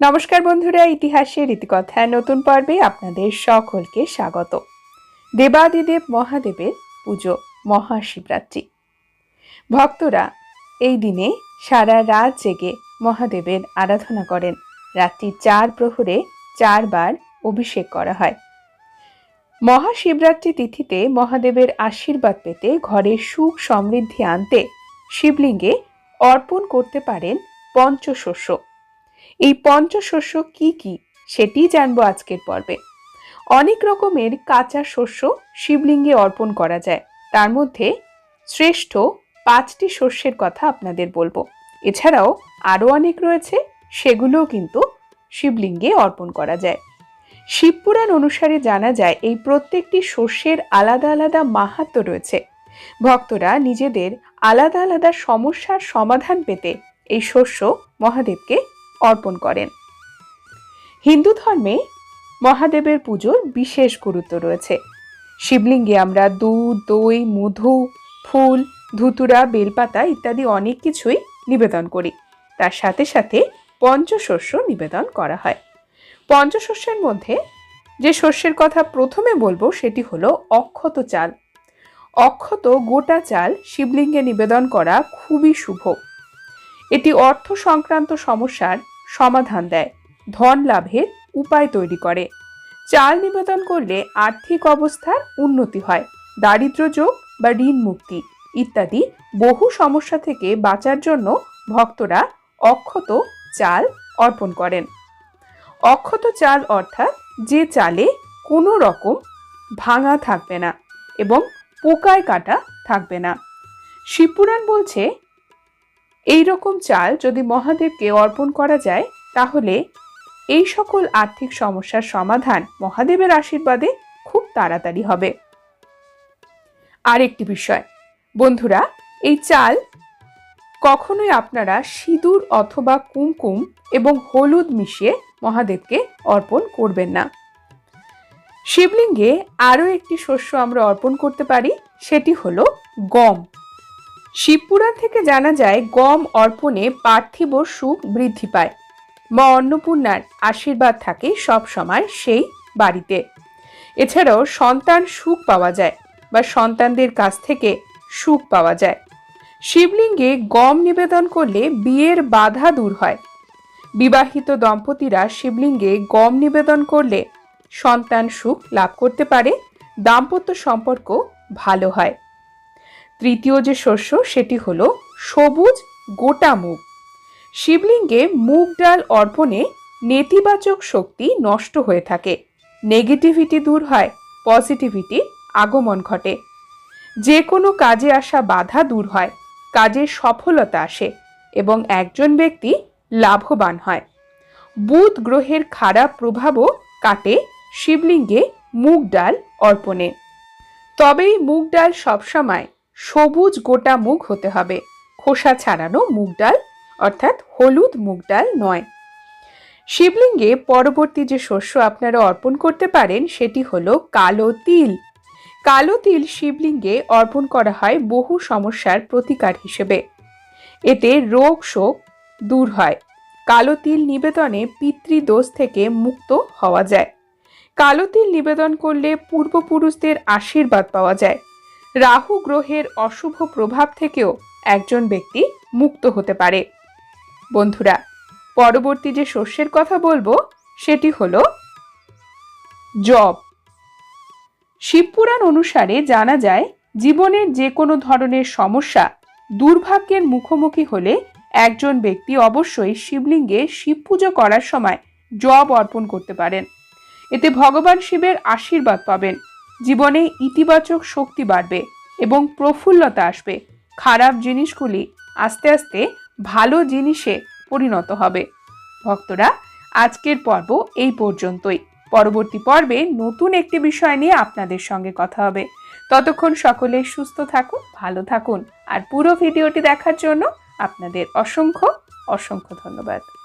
নমস্কার বন্ধুরা, ইতিহাসের ইতিকথায় নতুন পর্বে আপনাদের সকলকে স্বাগত। দেবাদিদেব মহাদেবের পুজো, মহাশিবরাত্রি। ভক্তরা এই দিনে সারা রাত জেগে মহাদেবের আরাধনা করেন। রাত্রি চার প্রহরে চারবার অভিষেক করা হয়। মহাশিবরাত্রি তিথিতে মহাদেবের আশীর্বাদ পেতে ঘরে সুখ সমৃদ্ধি আনতে শিবলিঙ্গে অর্পণ করতে পারেন পঞ্চশস্য। এই পঞ্চশস্য কি কি সেটি জানব আজকের পর্বে। অনেক রকমের কাঁচা শস্য শিবলিঙ্গে অর্পণ করা যায়। তার মধ্যে শ্রেষ্ঠ পাঁচটি শস্যের কথা আপনাদের বলব। এছাড়াও আরও অনেক রয়েছে, সেগুলোও কিন্তু শিবলিঙ্গে অর্পণ করা যায়। শিবপুরাণ অনুসারে জানা যায়, এই প্রত্যেকটি শস্যের আলাদা আলাদা মাহাত্ম রয়েছে। ভক্তরা নিজেদের আলাদা আলাদা সমস্যার সমাধান পেতে এই শস্য মহাদেবকে অর্পণ করেন। হিন্দু ধর্মে মহাদেবের পুজোর বিশেষ গুরুত্ব রয়েছে। শিবলিঙ্গে আমরা দুধ, দই, মধু, ফুল, ধুতুরা, বেলপাতা ইত্যাদি অনেক কিছুই নিবেদন করি। তার সাথে সাথে পঞ্চশস্য নিবেদন করা হয়। পঞ্চশস্যের মধ্যে যে শস্যের কথা প্রথমে বলব সেটি হলো অক্ষত চাল। অক্ষত গোটা চাল শিবলিঙ্গে নিবেদন করা খুবই শুভ। এটি অর্থ সংক্রান্ত সমস্যার সমাধান দেয়। ধন লাভের উপায় তৈরি করে। চাল নিবেদন করলে আর্থিক অবস্থার উন্নতি হয়। দারিদ্র যোগ বা ঋণ মুক্তি ইত্যাদি বহু সমস্যা থেকে বাঁচার জন্য ভক্তরা অক্ষত চাল অর্পণ করেন। অক্ষত চাল অর্থাৎ যে চালে কোনো রকম ভাঙা থাকবে না এবং পোকায় কাটা থাকবে না। শিবপুরাণ বলছে এই রকম চাল যদি মহাদেবকে অর্পণ করা যায়, তাহলে এই সকল আর্থিক সমস্যার সমাধান মহাদেবের আশীর্বাদে খুব তাড়াতাড়ি হবে। আরেকটি বিষয়, বন্ধুরা, এই চাল কখনোই আপনারা সিঁদুর অথবা কুমকুম এবং হলুদ মিশিয়ে মহাদেবকে অর্পণ করবেন না। শিবলিঙ্গে আরও একটি শস্য আমরা অর্পণ করতে পারি, সেটি হলো গম। শিবপুরাণ থেকে জানা যায়, গম অর্পণে পার্থিব সুখ বৃদ্ধি পায়। মা অন্নপূর্ণার আশীর্বাদ থাকে সব সময় সেই বাড়িতে। এছাড়াও সন্তান সুখ পাওয়া যায় বা সন্তানদের কাছ থেকে সুখ পাওয়া যায়। শিবলিঙ্গে গম নিবেদন করলে বিয়ের বাধা দূর হয়। বিবাহিত দম্পতিরা শিবলিঙ্গে গম নিবেদন করলে সন্তান সুখ লাভ করতে পারে, দাম্পত্য সম্পর্ক ভালো হয়। তৃতীয় যে শস্য সেটি হলো সবুজ গোটা মুগ। শিবলিঙ্গে মুগ ডাল অর্পণে নেতিবাচক শক্তি নষ্ট হয়ে থাকে। নেগেটিভিটি দূর হয়, পজিটিভিটি আগমন ঘটে। যে কোনো কাজে আসা বাধা দূর হয়, কাজে সফলতা আসে এবং একজন ব্যক্তি লাভবান হয়। বুধ গ্রহের খারাপ প্রভাবও কাটে শিবলিঙ্গে মুগ ডাল অর্পণে। তবেই মুগ ডাল সবসময় সবুজ গোটা মুগ হতে হবে। খোসা ছাড়ানো মুগ ডাল, অর্থাৎ হলুদ মুগ ডাল নয়। শিবলিঙ্গে পরবর্তী যে শস্য আপনারা অর্পণ করতে পারেন, সেটি হলো কালো তিল। কালো তিল শিবলিঙ্গে অর্পণ করা হয় বহু সমস্যার প্রতিকার হিসেবে। এতে রোগ শোক দূর হয়। কালো তিল নিবেদনে পিতৃদোষ থেকে মুক্ত হওয়া যায়। কালো তিল নিবেদন করলে পূর্বপুরুষদের আশীর্বাদ পাওয়া যায়। রাহু গ্রহের অশুভ প্রভাব থেকেও একজন ব্যক্তি মুক্ত হতে পারে। বন্ধুরা, পরবর্তী যে শস্যের কথা বলব, সেটি হলো জব। শিবপুরাণ অনুসারে জানা যায়, জীবনের যে কোনো ধরনের সমস্যা দুর্ভাগ্যের মুখোমুখি হলে একজন ব্যক্তি অবশ্যই শিবলিঙ্গে শিব পুজো করার সময় জব অর্পণ করতে পারেন। এতে ভগবান শিবের আশীর্বাদ পাবেন। জীবনে ইতিবাচক শক্তি বাড়বে এবং প্রফুল্লতা আসবে। খারাপ জিনিসগুলি আস্তে আস্তে ভালো জিনিসে পরিণত হবে। ভক্তরা, আজকের পর্ব এই পর্যন্তই। পরবর্তী পর্বে নতুন একটি বিষয় নিয়ে আপনাদের সঙ্গে কথা হবে। ততক্ষণ সকলে সুস্থ থাকুন, ভালো থাকুন। আর পুরো ভিডিওটি দেখার জন্য আপনাদের অসংখ্য অসংখ্য ধন্যবাদ।